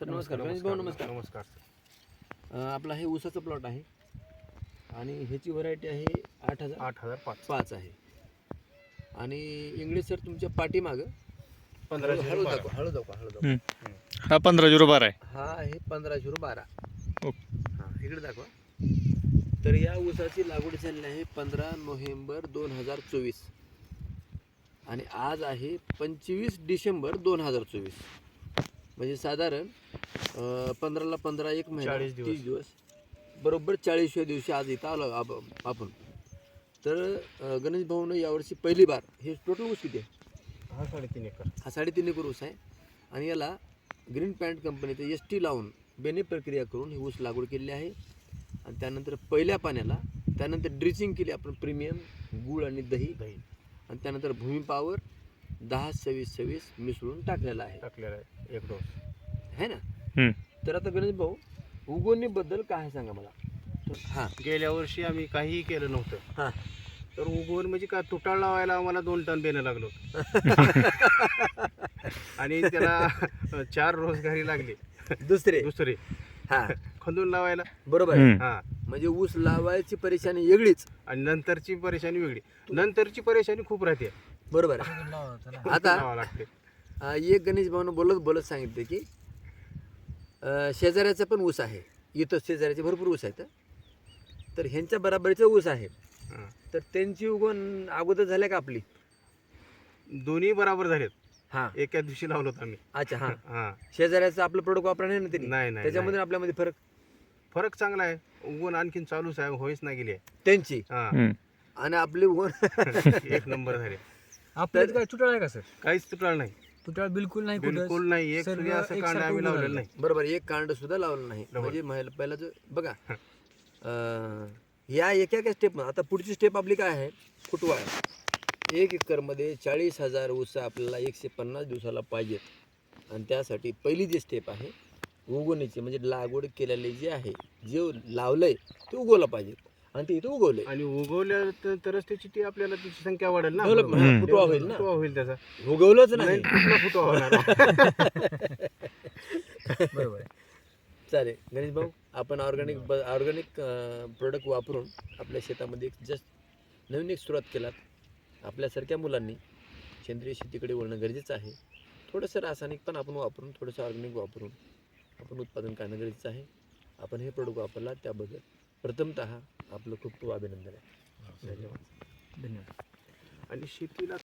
Sir नमस्कार गणेश भाऊ नमस्कार. नमस्कार अं, आपला हे ऊसाचं प्लॉट आहे आणि ह्याची व्हरायटी आहे आठ हजार आठ हजार पाच. पाच आहे. आणि इंग्लिश सर तुमच्या पाठीमागं पंधरा हळू हळू दाखवा हळू दाखवा हळू दाखवा. हा पंधरा झिरो बारा आहे. हा आहे पंधरा झिरो बारा. ओके. हां इकडे दाखवा. तर या ऊसाची लागवड झालेली आहे पंधरा नोव्हेंबर दोन हजार चोवीस. आणि आज आहे पंचवीस डिसेंबर दोन हजार चोवीस. म्हणजे साधारण पंधराला पंधरा एक महिना 40 दिवस. तीस दिवस. बरोबर चाळीसव्या दिवशी आज इथं आलो आप- आपण. तर अं, गणेश भाऊनं यावर्षी पहिली बार हे टोटल ऊस किती आहे? हा साडेतीन एकर. हा साडेतीन एकर ऊस आहे. आणि याला ग्रीन पॅन्ट कंपनीचं एस टी लावून बेने प्रक्रिया करून ही ऊस लागवड केलेली आहे. आणि त्यानंतर पहिल्या पाण्याला त्यानंतर ड्रिचिंग केली आपण प्रीमियम गूळ आणि दही. दही. आणि त्यानंतर भूमी पावर दहा सव्वीस सव्वीस मिसळून टाकलेला आहे. टाकलेला आहे. एक डोस. है ना. तर आता गणेश भाऊ उगवणीबद्दल काय सांगा मला? तर हां. गेल्या वर्षी आम्ही काहीही केलं नव्हतं. हां. तर उगवण म्हणजे काय तुटाळ लावायला आम्हाला दोन टन बेणं लागलो आणि त्याला चार रोजगारी लागली. दुसरे. दुसरे. हां. खंदून लावायला. बरोबर. हा. म्हणजे ऊस लावायची परेशानी वेगळीच. आणि नंतरची परेशानी वेगळी. नंतरची परेशानी खूप राहते. बरोबर आहे. आता लावावं लागते. अं, एक गणेश भाऊनं बोलत बोलत सांगितलं की अं, शेजाऱ्याचा पण ऊस आहे. इथं शेजाऱ्याचे भरपूर ऊस आहेत. तर ह्यांच्या बराबरीचा ऊस आहे. हा. तर त्यांची उगवण अगोदर झाल्या का आपली? दोन्ही बराबर झालेत. हां. एका दिवशी लावलो होतो आम्ही. अच्छा हां. हा. शेजाऱ्याचं आपलं प्रोडक्ट वापरा नाही ना त्यांनी? नाही नाही त्याच्यामध्ये. आपल्यामध्ये फरक? फरक चांगला आहे. उगवण आणखीन चालूच आहे होईच नाही गेली आहे. त्यांची? हा. हम्म. आणि आपली उगवण? एक नंबर झाले. आपल्यात काय तुटाळ आहे का सर? काहीच तुटाळ नाही. तुटाळ बिलकुल नाही. बिलकुल नाही. एक सर्व सुद्धा असं एकसारखं कांड आम्ही उभं लावलेलं राहिलं. नाही. बरोबर एक कांड सुद्धा लावलं नाही. म्हणजे महिला पहिलाच बघा. अं, या एका एका स्टेप आता पुढची स्टेप आपली काय आहे? फुटवा. आहे एक एकरमध्ये चाळीस हजार ऊस आपल्याला एकशे पन्नास दिवसाला पाहिजेत आणि त्यासाठी पहिली जी स्टेप आहे उगवण्याची म्हणजे लागवड केलेली जी आहे जे लावलंय ते उगवलं पाहिजे. आणि ते इथं उगवलंय आणि उगवल्या तर- तरच त्याची ती आपल्याला त्याची संख्या वाढेल ना. फुटवा होईल ना. फुटवा होईल त्याचा. उगवलंच नाही. कुठला फुटवा होणार? बरोबर. चालेल. गणेश भाऊ आपण ऑर्गॅनिक ऑर्गॅनिक प्रोडक्ट वापरून आपल्या शेतामध्ये एक जस्ट नवीन एक सुरुवात केलात. आपल्यासारख्या मुलांनी सेंद्रिय शेतीकडे वळणं गरजेचं आहे. थोडंसं रासायनिक पण आपण वापरून थोडंसं ऑर्गॅनिक वापरून आपण उत्पादन करणं गरजेचं आहे. आपण हे प्रोडक्ट वापरला त्याबद्दल. प्रथमतः आपलं खूप खूप अभिनंदन आहे. धन्यवाद. धन्यवाद. आणि शेतीला